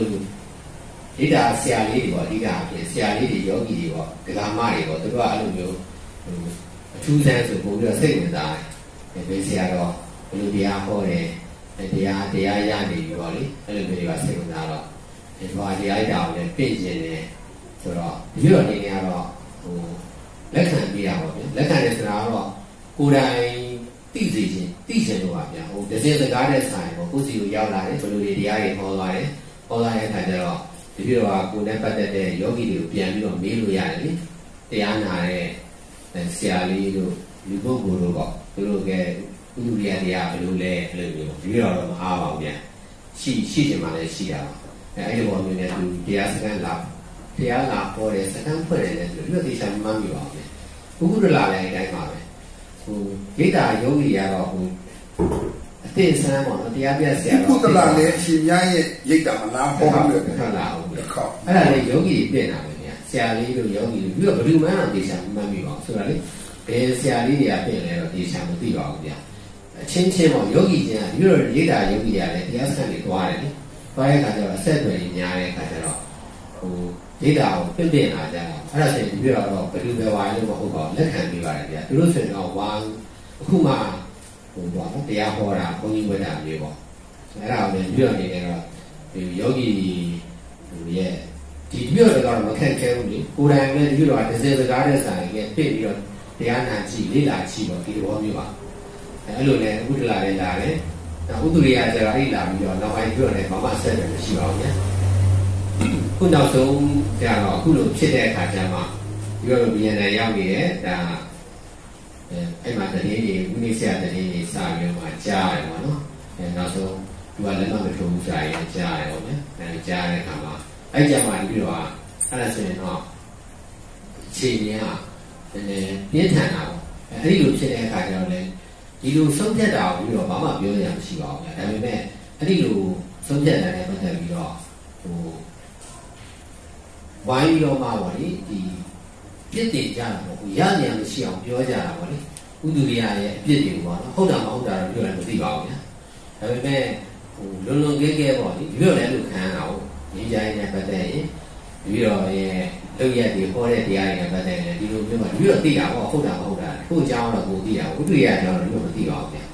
လိုဒိတာဆရာလေးတွေပေါ့အဓိကအဖြစ်ဆရာလေးတွေယောဂီတွေပေါ့ဒကာမတွေပေါ့သူတို့ကအဲ့လိုမျိုးဟိုအထူးဆန်းဆိုပို့ပြီးတော့စိတ်ဝင်စားတယ်ဘယ်ဆရာတော့ဘယ်လိုတရားဟောတယ်တရားတရားရနေပြီပေါ့လေအဲ့လိုမျိုးတွေကစိတ်ဝင်စားတော့ဒီဘာတရားတောင်လည်းပြည့်ကျင်တယ်ဆိုတော့ဒီလိုအနေနဲ့ကတော့ဟိုလက်ခံပြရပါဗျလက်ခံတယ်ဆိုတာကတော့ကိုယ်တိုင်သိစေခြင်းသိခြင်းလို့ပါဗျဟိုတစ်စင်းစကားတဲ့ဆိုင်ပေါ့ကိုယ်စီကိုရောက်လာတယ်ဘယ်လိုတွေတရားတွေဟောသွားတယ် ဟောသွားတဲ့အခါကျတော့ဒီလိုကကိုယ်နဲ့ပတ်သက်တဲ့ယောဂီတွေကိုပြန်ပြီးတော့မေးလို့ရတယ်လေတရားနာတဲ့ဆရာလေးတို့လူပုဂ္ဂိုလ်တို့ပေါ့သူတို့ကဥဒုရိယတရားဘယ်လိုလဲအဲ့လိုမျိုးဒီတော့တော့မအားပါဘူးဗျရှိရှိချင်မှလည်းရှိရပါအဲအဲ့ဒီဘောမျိုးနဲ့သူတရားစကန်လာတရားလာပေါ်တယ်စကန်ဖွင့်တယ်လည်းသူတို့သိချင်မှန်းမိပါဘူးဘုခုရလာလည်းအတိုင်းပါပဲဟိုဂိတာယောဂီကတော့ဟို အသိဆန်းပေါ့နော်တရားပြဆရာဒီကုသလလည်းအရှင်များရဲ့ရိတ်တာမလားဟောလို့ထွက်လာအောင်ဗျတစ်ခေါက်အဲ့ဒါလေယောဂီပြင်တာပဲဗျာဆရာလေးတို့ယောဂီတို့ပြီးတော့ဘယ်သူမှမသိချင်မှန်းမိပါဘူးဆိုတာလေဘယ်ဆရာလေးတွေကပြင်လဲတော့သိချင်မသိပါဘူးဗျာအချင်းချင်းပေါ့ယောဂီချင်းကဒီလိုရိတာယောဂီရတယ်တရားစံတွေတွားတယ်လေတွားတဲ့အခါကျတော့အဆက်အသွယ်ကြီးများတဲ့အခါကျတော့ဟိုရိတာကိုပြင့်ပြင်လာကြတာအဲ့ဒါဆိုရင်ဒီလိုတော့ဘယ်သူပဲဝိုင်းလို့မဟုတ်ပါဘူးလက်ခံပေးပါတယ်ဗျာသူတို့ဆိုရင်တော့ဝါအခုမှ ဟိုပေါ့နော်တရားဟောတာဘုန်းကြီးဝတ်တာမျိုးပေါ့အဲ့ဒါကိုလည်းပြီးတော့နေနေတော့ဒီယောဂီဟိုရဲ့ဒီပြီးတော့တော့မခက်ခဲဘူးလေကိုယ်တိုင်လည်းဒီလိုတော့တစ်စက်စကားတဲ့ဆိုင်ရဲ့ပြည့်ပြီးတော့တရားနာကြည့်လေ့လာကြည့်တော့ဒီလိုမျိုးပါအဲ့လိုနဲ့ဥဒ္ဒလာလည်းလာတယ်နောက်ဥဒ္ဒရိယကျတော့အဲ့လာပြီးတော့နောက်ပိုင်းပြောတယ်ဘာမှဆက်တယ်မရှိပါဘူးဗျာခုနောက်ဆုံးကျတော့အခုလိုဖြစ်တဲ့အခါကျမှဒီလိုဘီယန်နယ်ရောက်နေတယ်ဒါ အဲအဲ့မှာတည်းကြီးဝိနည်းဆရာတည်းကြီးစာပြီးတော့ကြားရတယ်ပေါ့နော်အဲနောက်ဆုံးသူကလည်းမမထုံးစာရေးကြားရတယ်ပေါ့ဗျာအဲကြားတဲ့အခါမှာအဲ့ကြမှာပြီးတော့အဲ့ဒါဆိုရင်တော့အချိန်ကြီးကနည်းနည်းပြင်းထန်တာပေါ့အဲ့ဒီလိုဖြစ်တဲ့အခါကျတော့လည်းဒီလိုဆုံးဖြတ်တာကိုပြီးတော့ဘာမှပြောရမှာမရှိပါဘူးဗျာဒါပေမဲ့အဲ့ဒီလိုဆုံးဖြတ်တာနဲ့ပတ်သက်ပြီးတော့ဟိုဝိုင်းပြီးတော့မှပေါ့လေဒီ ပြစ်တင်ကြတာပေါ့ဟိုရနေရမရှိအောင်ပြောကြတာပေါ့လေဥဒုရိယရဲ့အပြစ်တွေကိုပေါ့နော်ဟုတ်တာမဟုတ်တာတော့ပြောလည်းမသိပါဘူးဗျာဒါပေမဲ့ဟိုလွန်လွန်ကဲကဲပေါ့လေပြောလည်းလို့ခံရတာဟုတ်ဒီကြိုင်းနဲ့ပတ်သက်ရင်ပြီးတော့ရဲ့လောက်ရက်ဒီဟောတဲ့တရားတွေနဲ့ပတ်သက်ရင်ဒီလိုမျိုးမှပြီးတော့သိတာပေါ့ဟုတ်တာမဟုတ်တာကိုအကြောင်းတော့ကိုသိတာဥဒုရိယအကြောင်းတော့ဒီလိုမသိပါဘူးဗျာဒါ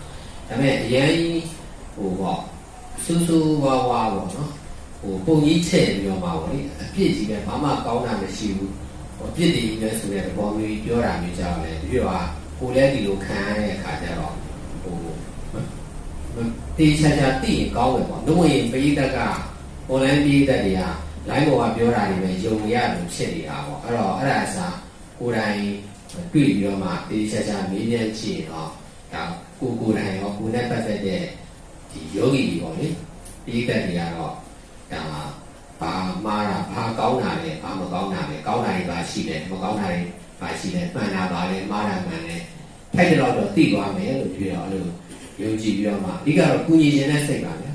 ပေမဲ့အရင်ဟိုပေါ့စူးစူးဝါဝါပေါ့နော်ဟိုပုံကြီးချဲ့ပြီးတော့မှာပေါ့လေအပြစ်ကြီးပဲဘာမှကောင်းတာမရှိဘူးဟို အပြစ်တွေကြီးပဲဆိုတဲ့သဘောမျိုးပြောတာမျိုးကြောင့်လေပြီးတော့ကိုလည်းဒီလိုခံရတဲ့အခါကျတော့ဟိုတေးချာချာသိရင်ကောင်းတယ်ပေါ့လုံးဝရင်ပိဋကက online ပိဋကတွေက line ပေါ်ကပြောတာတွေပဲယုံရလို့ဖြစ်နေတာပေါ့အဲ့တော့အဲ့ဒါအစားကိုယ်တိုင်တွေ့ပြီးတော့မှတေးချာချာမေးမြန်းကြည့်ရင်တော့ဒါကိုကိုယ်တိုင်ရောကိုယ်နဲ့ပတ်သက်တဲ့ဒီယောဂီတွေပေါ့လေပိဋကတွေကတော့ဒါ ဘာမှားတာဘာကောင်းတာလဲဘာမကောင်းတာလဲကောင်းတာတွေပါရှိတယ်မကောင်းတာတွေပါရှိတယ်မှန်တာပါလဲမှားတာမှန်တယ်ထိုက်တယ်တော့သိသွားမယ်လို့ပြောတော့အဲ့လိုယုံကြည်ပြီးတော့မှအဓိကတော့ကုညီခြင်းနဲ့စိတ်ပါဗျာ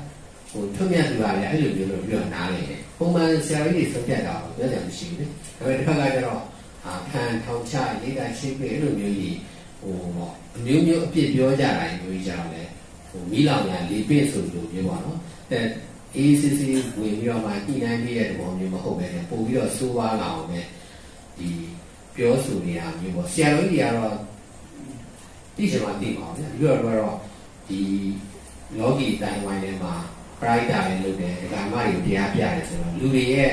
ဟိုထွတ်မြတ်သူပါလေအဲ့လိုမျိုးလို့ပြီးတော့နားလေတယ်ပုံမှန်ဆရာကြီးတွေဆုံးဖြတ်တာကိုပြောကြမရှိဘူးလေဒါပေမဲ့တစ်ခါကကျတော့အာခံထောင်ချရေးတာရှင်းပြအဲ့လိုမျိုးကြီးဟိုပေါ့အမျိုးမျိုးအပြစ်ပြောကြတာမျိုးကြီးကြတော့လေဟိုမိလောင်ညာလေးပြည့်ဆိုလိုမျိုးပါနော်အဲ ACC ဝင်ပြီးတော့မှညှိနှိုင်းပြတဲ့သဘောမျိုးမဟုတ်ပဲねပို့ပြီးတော့စိုးပါလာအောင်ပဲဒီပြောဆိုနေတာမျိုးပေါ့ဆရာတော်ကြီးတွေကတော့သိချင်မှသိပါအောင်ဗျာပြီးတော့တော့ဒီလောကီတိုင်းဝိုင်းထဲမှာပရိုက်တာလည်းလုပ်တယ်ဒကာမတွေတရားပြတယ်ဆိုတော့လူတွေရဲ့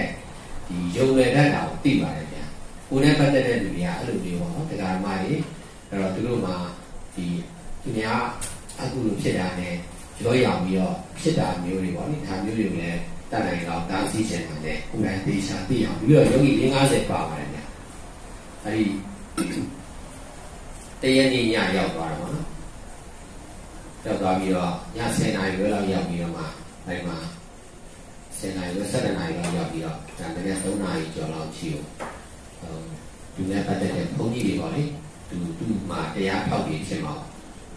ဒီယုံလွယ်တတ်တာကိုသိပါတယ်ဗျာကိုယ်နဲ့ပတ်သက်တဲ့လူတွေကအဲ့လိုမျိုးပေါ့နော်ဒကာမတွေအဲ့တော့သူတို့မှာဒီသူများအခုလိုဖြစ်တာနဲ့ ရောရောင်ပြီးတော့ဖြစ်တာမျိုးတွေပေါ့နိဒါမျိုးတွေကိုလည်းတတ်နိုင်တော့တားဆီးချင်တယ်ကိုယ်တိုင်သေချာသိအောင်ပြီးတော့ယောဂီ50ပါပါတယ်ဗျာအဲ့ဒီတရနေ့ညရောက်သွားတော့နော်ရောက်သွားပြီးတော့ည10နာရီခွဲလောက်ရောက်ပြီးတော့မှအဲ့မှာ10နာရီခွဲ17နာရီလောက်ရောက်ပြီးတော့ဒါတကယ်3နာရီကျော်လောက်ချီကိုဟိုဒီနေ့ပတ်သက်တဲ့ဘုန်းကြီးတွေပေါ့လေသူသူ့မှာတရားဖောက်ပြီးဖြစ်မှာ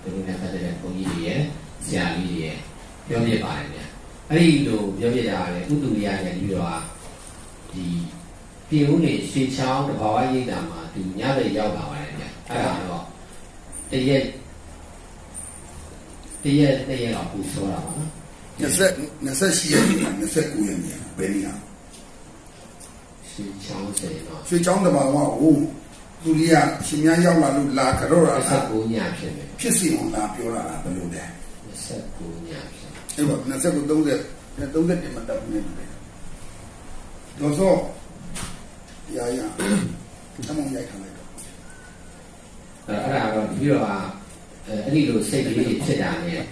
သူတို့နဲ့ပတ်သက်တဲ့ဘုန်းကြီးတွေရဲ့ ဆရာကြီးတွေရဲ့ပြောပြပါတယ်ဗျာအဲ့ဒီလိုပြောပြတာလည်းဥတုရိယနဲ့ပြီးတော့ဒီပြည်ဦးနေရွှေချောင်းတဘာဝရိပ်တာမှာသူညဘက်ရောက်လာပါတယ်ဗျာအဲ့ဒါတော့တရက်တရက်တရက်တော့ပူစောတာပါနော်20 28ရက်နေ့29ရက်နေ့ဘယ်နေရာရွှေချောင်းစိန်တော့ရွှေချောင်းတဘာဝဟိုသူကြီးကရှင်များရောက်လာလို့လာကြတော့တာလား29ညဖြစ်မယ်ဖြစ်စီအောင်လာပြောတာလားဘယ်လိုလဲ 29ညဖြစ်အဲ့ပါ29 30 30တင်မတက်ဘူးနဲ့တော့ဆိုရရအမောင်ရိုက်ထားလိုက်တော့အဲ့အဲ့ဒါတော့ပြီးတော့အဲအဲ့ဒီလိုစိတ်ကလေးဖြစ်တာနဲ့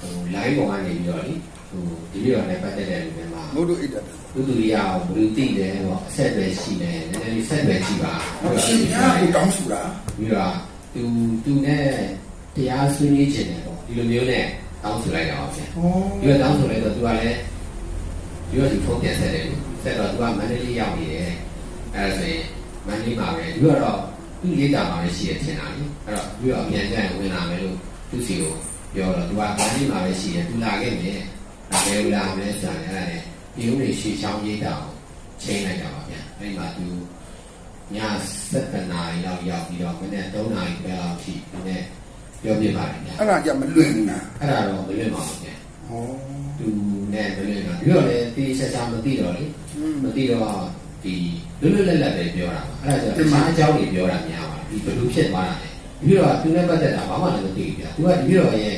ဟို line ပေါ်ကနေပြီးတော့လေဟိုဒီလိုနဲ့ပတ်သက်တဲ့လူတွေမှာငို့တို့အိတ်တယ်လူသူရိယကိုဘယ်လိုသိလဲပေါ့အဆက်အသွယ်ရှိတယ်နည်းနည်းလေးဆက်အသွယ်ရှိပါရှင်များကိုတောင်းဆိုတာပြီးတော့သူသူနဲ့တရားဆွေးနွေးခြင်းတယ်ပေါ့ ဒီလိုမျိုးနဲ့တောင်းဆိုလိုက်တာပါဗျာဟောပြီးတော့တောင်းဆိုလိုက်တော့သူကလည်းပြီးတော့ဒီဖုန်းပြန်ဆက်တယ်ဆက်တော့သူကမန္တလေးရောက်နေတယ်အဲဒါဆိုရင်မန္တလေးမှာပဲပြီးတော့သူ့လေးတာမှာပဲရှိရထင်တာလေအဲ့တော့ပြီးတော့အမြန်ကျရင်ဝင်လာမယ်လို့သူစီကိုပြောတော့သူကမန္တလေးမှာပဲရှိတယ်သူလာခဲ့မယ်အဲဘယ်လိုလာမလဲဆိုတာလည်းအဲ့ဒါနဲ့ဒီလိုမျိုးရှေ့ချောင်းရေးတာကိုချိန်လိုက်တာပါဗျာအဲ့ဒီမှာသူည7နာရီလောက်ရောက်ပြီးတော့မနေ့3နာရီပဲလောက်ရှိဒီနေ့ ပြောပြပါတယ်ဗျာအဲ့ဒါကြမလွင့်ဘူးလားအဲ့ဒါတော့မလွတ်ပါဘူးဗျာဟောသူနဲ့မလွတ်တော့ပြီးတော့လည်းတေးဆက်စားမသိတော့လေမသိတော့ဒီလွတ်လွတ်လပ်လပ်ပဲပြောတာပါအဲ့ဒါကြောင့်ဒီမှာအကြောင်းတွေပြောတာများပါဒီဘယ်လိုဖြစ်သွားတာလဲပြီးတော့သူနဲ့ပတ်သက်တာဘာမှလည်းမသိဘူးဗျာသူကဒီပြီးတော့ရဲ့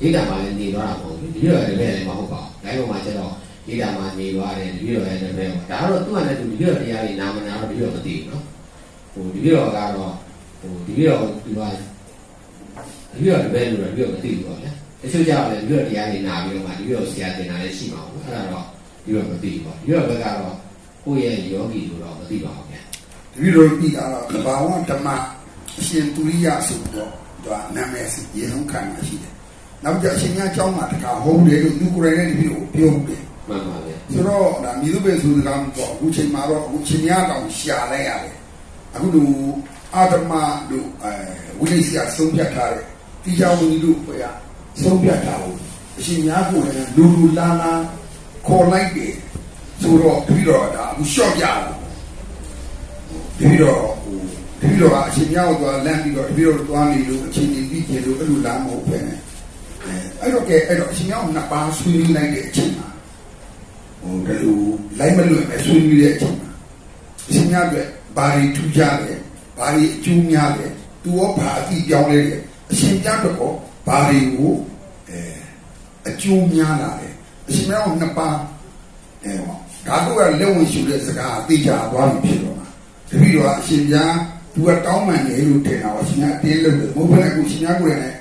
ရိတ်တာမှလည်းနေသွားတာမဟုတ်ဘူးဒီပြီးတော့လည်းလည်းမဟုတ်ပါဘူးဒါကြောင့်မှကျတော့ရိတ်တာမှနေသွားတယ်ဒီပြီးတော့လည်းလည်းပဲဒါတော့သူကလည်းသူဒီပြီးတော့တရားတွေနာမနာတော့ဒီပြီးတော့မသိဘူးနော်ဟိုဒီပြီးတော့ကတော့ဟိုဒီပြီးတော့သူက တပည့်တော်လည်းပဲလို့တပည့်တော်မသိဘူးပေါ့ဗျာတချို့ကြောက်လည်းတပည့်တော်တရားတွေနာပြီးတော့မှတပည့်တော်ဆရာတင်တာလည်းရှိမှာပေါ့အဲ့ဒါတော့တပည့်တော်မသိဘူးပေါ့တပည့်တော်ဘက်ကတော့ကိုယ့်ရဲ့ယောဂီတို့တော့မသိပါဘူးဗျာတပည့်တော်ပြီးတာတော့တဘာဝဓမ္မအရှင်သူရိယဆိုတော့သူကနာမည်ရေဆုံးခံတာရှိတယ်နောက်ကြအရှင်မြတ်ကျောင်းမှာတခါဟောတယ်လို့လူကိုယ်တိုင်နဲ့တပည့်တော်ပြောဘူးတယ်မှန်ပါဗျာဆိုတော့ဒါမြေသူပဲဆိုတဲ့ကောင်ပေါ့အခုချိန်မှာတော့အခုချိန်များကောင်ရှာလိုက်ရတယ်အခုလူအာတမတို့အဲဝိလိစီကဆုံးဖြတ်ထားတဲ့ တိကျဝီတို့ဘယ်ကဆုံးဖြတ်ထားဘူးအရှင်များကိုလည်းလူလူလာလာခေါ်လိုက်တယ်ဆိုတော့တပည့်တော်ဒါအခုရှော့ပြတာတပည့်တော်ဟိုတပည့်တော်ကအရှင်များကိုသွားလမ်းပြီးတော့တပည့်တော်သွားနေလို့အချိန်ကြီးပြီးကြလို့အဲ့လိုလားမဟုတ်ပဲနဲ့အဲအဲ့တော့ကဲအဲ့တော့အရှင်များကိုနှစ်ပါးဆွေးနွေးလိုက်တဲ့အချိန်မှာဟိုဒါလိုလိုက်မလွတ်ပဲဆွေးနွေးတဲ့အချိန်မှာအရှင်များကဘာတွေထူးကြလဲဘာတွေအကျိုးများလဲသူရောဘာအတိပြောင်းလဲတယ် အရှင်များတော့ဘာတွေကိုအဲအကျိုးများလာတယ်အရှင်များကနှစ်ပါးအဲဟောဒါတော့ကလက်ဝင်ရှုတဲ့စကားအသိကြသွားပြီဖြစ်တော့မှာတပည့်တော်အရှင်ပြားသူကတောင်းပန်တယ်လို့ထင်တာပါရှင်ကအတင်းလို့မဟုတ်ဘဲနဲ့ကိုရှင်များကိုယ်နဲ့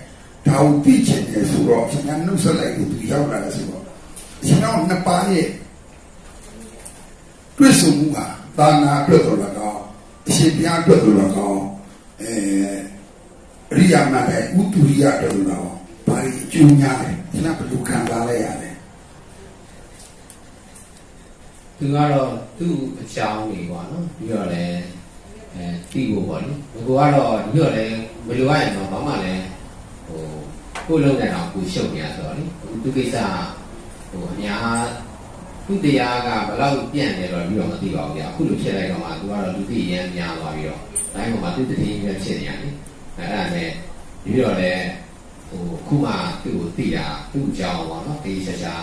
ဒါကိုသိချင်တယ်ဆိုတော့ရှင်များနှုတ်ဆက်လိုက်လို့သူရောက်လာတယ်ဆိုတော့ရှင်တော်နှစ်ပါးရဲ့တွေ့ဆုံမှုဟာသာနာအတွက်တော်လည်းကောင်းအရှင်ပြားအတွက်တော်လည်းကောင်းအဲ အရိယာမနဲ့ဥတုရိယအတွက်တော်လည်းကောင်းဘာလို့အကျိုးများလဲရှင်ကဘယ်လိုခံစားလဲရလဲသူကတော့သူ့အကြောင်းတွေပေါ့နော်ပြီးတော့လည်းအဲသိဖို့ပေါ့လေဘကိုကတော့ဒီတော့လည်းမလိုရရင်တော့ဘာမှလည်းဟိုကိုယ်လုံးနဲ့တော့ကိုရှုပ်နေရဆိုတော့လေသူကိစ္စဟိုအများသူတရားကဘယ်လောက်ပြန့်နေတော့ပြီးတော့မသိပါဘူးဗျာအခုလိုဖြစ်လိုက်တော့မှသူကတော့လူသိရမ်းများသွားပြီးတော့တိုင်းပေါ်မှာသူတည်တည်ပဲဖြစ်နေရတယ် အဲ့ဒါနဲ့ပြီးတော့လည်းဟိုခုမှသူ့ကိုသိတာသူ့အကြောင်းပေါ့နော်တေးချာချာ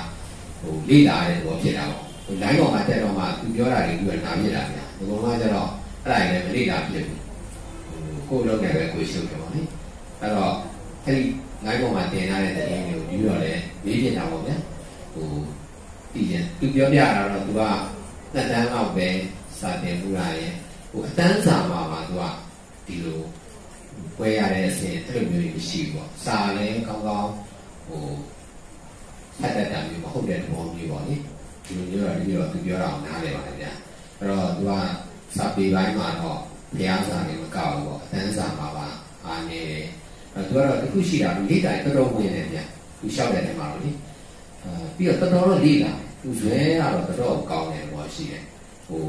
ဟိုလေ့လာတဲ့ဘောဖြစ်တာပေါ့ဟို line ပေါ်မှာတက်တော့မှသူပြောတာတွေသူကနားပြတာဗျာဒီကောင်ကကျတော့အဲ့ဒါလည်းမလေ့လာဖြစ်ဘူးဟိုကိုယ်လုံးနဲ့ပဲကိုယ်ရှုပ်တယ်ပေါ့လေအဲ့တော့အဲ့ဒီ line ပေါ်မှာတင်ထားတဲ့သတင်းတွေကိုပြီးတော့လည်းမေးပြတာပေါ့ဗျာဟိုတည်ရင်သူပြောပြတာတော့သူကနှစ်တန်းလောက်ပဲစာတင်မှုလာရဲ့ဟိုအတန်းစာမှာမှာသူကဒီလို ပွဲရတဲ့အစဉ်အဲ့လိုမျိုးတွေမရှိဘူးပေါ့စာလည်းကောင်းကောင်းဟိုဖတ်တတ်တာမျိုးမဟုတ်တဲ့သဘောမျိုးပေါ့လေဒီလိုမျိုးတော့ဒီလိုသူပြောတာအောင်နားလည်ပါတယ်ဗျာအဲ့တော့သူကစာပေပိုင်းမှာတော့ဘုရားစာတွေမကောက်ဘူးပေါ့အတန်းစာမှာပါအားနေတယ်အဲ့သူကတော့တစ်ခုရှိတာလူလိတိုင်းတော်တော်ဝင်နေဗျာသူလျှောက်တဲ့နေရာမှာတော့လေအဲပြီးတော့တော်တော်တော့လိလာသူဇွဲကတော့တော်တော်ကောင်းတယ်ဘောရှိတယ်ဟို